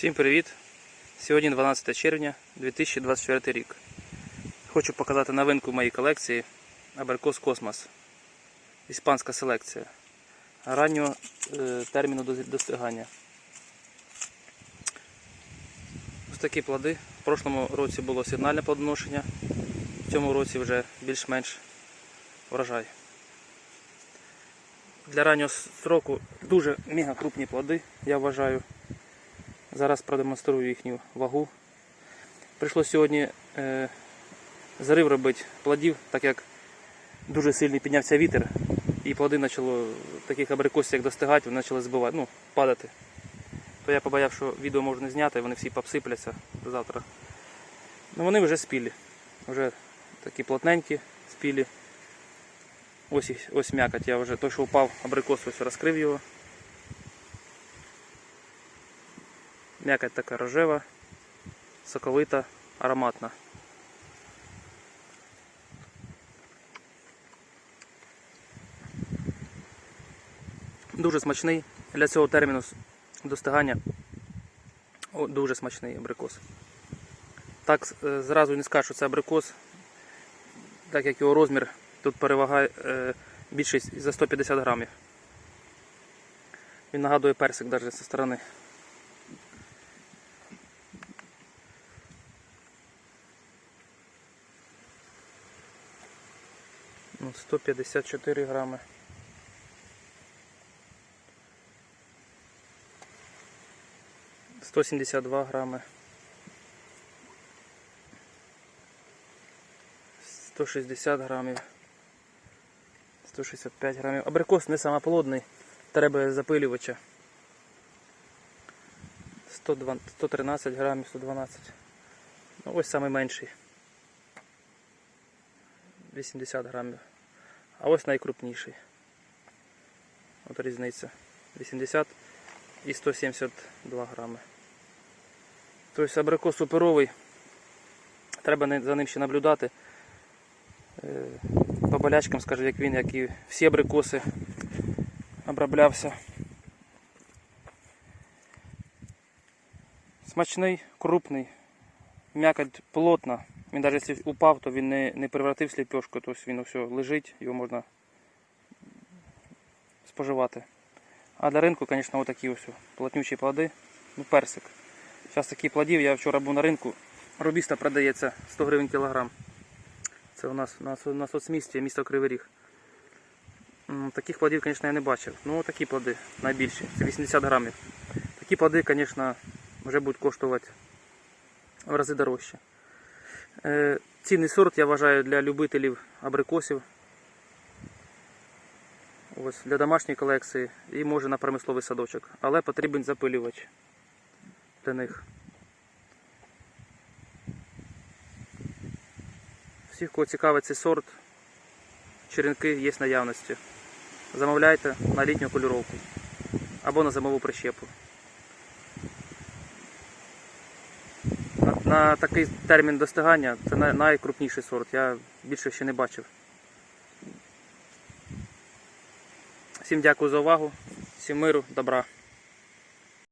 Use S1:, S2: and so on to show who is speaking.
S1: Всім привіт! Сьогодні 12 червня 2024 рік. Хочу показати новинку моїй колекції Аберкос Космос. Іспанська селекція. Раннього е, терміну достигання. Ось такі плоди. В прошлому році було сигнальне плодоношення, в цьому році вже більш-менш врожай. Для раннього сроку дуже мега крупні плоди, я вважаю. Зараз продемонструю їхню вагу. Прийшло сьогодні е, зарив робити плодів, так як дуже сильний піднявся вітер, і плоди почало таких абрикосів, як достигати, вони почали збивати, ну, падати. То я побояв, що відео можна зняти, вони всі попсипляться завтра. Ну вони вже спілі. Вже такі плотненькі, спілі. Ось, ось м'якоть, я вже той, що впав абрикос, ось розкрив його. М'якоть така рожева, соковита, ароматна. Дуже смачний для цього терміну достигання. О, дуже смачний абрикос. Так е, зразу не скажу, що це абрикос, так як його розмір тут перевагає е, більше за 150 грамів. Він нагадує персик навіть зі сторони. Ну, 154 грами. Сто сімдесят два грами. Сто шістдесят грамів. 165 грамів. Абрикос не самоплодний, треба запилювача. 102 113 грамів, 112. Ну, ось найменший. 80 грамів. А ось найкрупніший. От різниця. 80 і 172 грами. Тобто абрикос суперовий. Треба за ним ще наблюдати. Е, По болячкам, скажу, як він, як і всі абрикоси оброблявся. Смачний, крупний, м'якоть плотна. Він навіть якщо упав, то він не, не превратив сліпешку, тобто він все лежить, його можна споживати. А для ринку, звісно, отакі ось плотнючі плоди. Ну, персик. Зараз такі плодів, я вчора був на ринку, робіста продається 100 гривень кілограм. Це у нас на, на соцмісті, місто Кривий Ріг. Таких плодів, звісно, я не бачив. Ну, такі плоди найбільші, це 80 грамів. Такі плоди, звісно, вже будуть коштувати в рази дорожче. Е, Цінний сорт я вважаю для любителів абрикосів. Ось, для домашньої колекції і може на промисловий садочок. Але потрібен запилювач для них. Всіх, кого цікавить цей сорт, черенки є наявності. Замовляйте на літню кольоровку або на зимову прищепу. На, такий термін достигання це найкрупніший сорт. Я більше ще не бачив. Всім дякую за увагу, всім миру, добра.